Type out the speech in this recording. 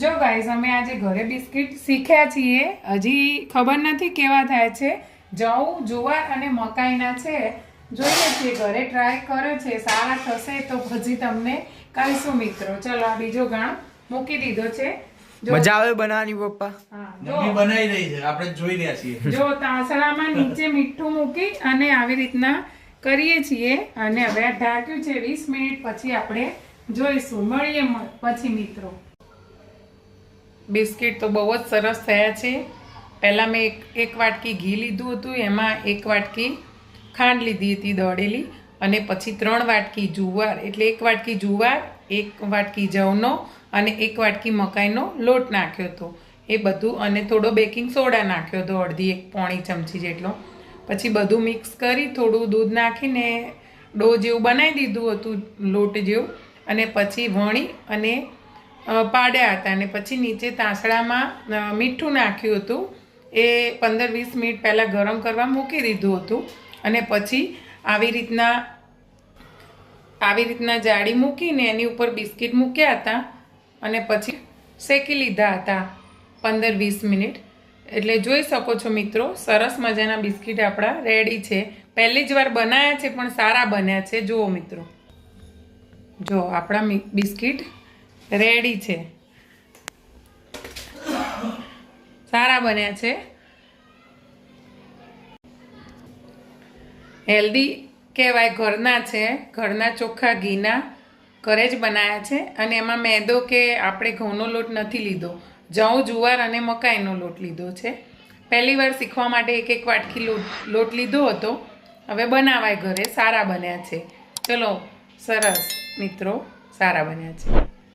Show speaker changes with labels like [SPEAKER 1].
[SPEAKER 1] જો ગાઈઝ અમે આજે ઘરે બિસ્કિટ શીખ્યા છીએ. હજી ખબર નથી કેવા થાય છે. જવું જુવાર અને મકાઈના છે. જોઈએ છીએ ઘરે ટ્રાય કર્યો છે. સારા થશે તો પછી તમને કહીશું મિત્રો. ચલો આ બીજો ગાણ મૂકી દીધો છે. જો
[SPEAKER 2] મજા આવે બનાવવાની પપ્પા?
[SPEAKER 1] હા,
[SPEAKER 3] મમ્મી બનાવી રહી છે. આપણે જોઈ રહ્યા છીએ.
[SPEAKER 1] જો તાસળામાં નીચે મીઠું મૂકી અને આવી રીતના કરીએ છીએ. અને હવે આ ઢાંક્યું છે વીસ મિનિટ પછી આપણે જોઈશું. મળીએ પછી મિત્રો. બિસ્કિટ તો બહુ જ સરસ થયા છે. પહેલાં મેં એક એક વાટકી ઘી લીધું હતું, એમાં એક વાટકી ખાંડ લીધી હતી દોડેલી અને પછી ત્રણ વાટકી જુવાર, એટલે એક વાટકી જુવાર, એક વાટકી જવનો અને એક વાટકી મકાઈનો લોટ નાખ્યો હતો. એ બધું અને થોડો બેકિંગ સોડા નાખ્યો હતો, અડધી એક પોણી ચમચી જેટલો. પછી બધું મિક્સ કરી થોડું દૂધ નાખીને ડો જેવું બનાવી દીધું હતું, લોટ જેવું. અને પછી વણી અને પાડ્યા હતા અને પછી નીચે તાસડામાં મીઠું નાખ્યું હતું. એ પંદર વીસ મિનિટ પહેલાં ગરમ કરવા મૂકી દીધું હતું અને પછી આવી રીતના આવી રીતના જાળી મૂકીને એની ઉપર બિસ્કિટ મૂક્યા હતા અને પછી શેકી લીધા હતા પંદર વીસ મિનિટ. એટલે જોઈ શકો છો મિત્રો, સરસ મજાના બિસ્કિટ આપણા રેડી છે. પહેલી જ વાર બનાવ્યા છે, પણ સારા બન્યા છે. જુઓ મિત્રો. જો આપણા બિસ્કિટ રેડી છે. સારા બન્યા છે. હેલ્ધી કહેવાય ઘરના છે. ઘરના ચોખ્ખા ઘીના ઘરે જ બનાવ્યા છે. અને એમાં મેદો કે આપણે ઘઉંનો લોટ નથી લીધો. જઉં, જુવાર અને મકાઈનો લોટ લીધો છે. પહેલી વાર શીખવા માટે એક એક વાટકી લોટ લોટ લીધો હતો. હવે બનાવાય ઘરે. સારા બન્યા છે. ચલો, સરસ મિત્રો, સારા બન્યા છે.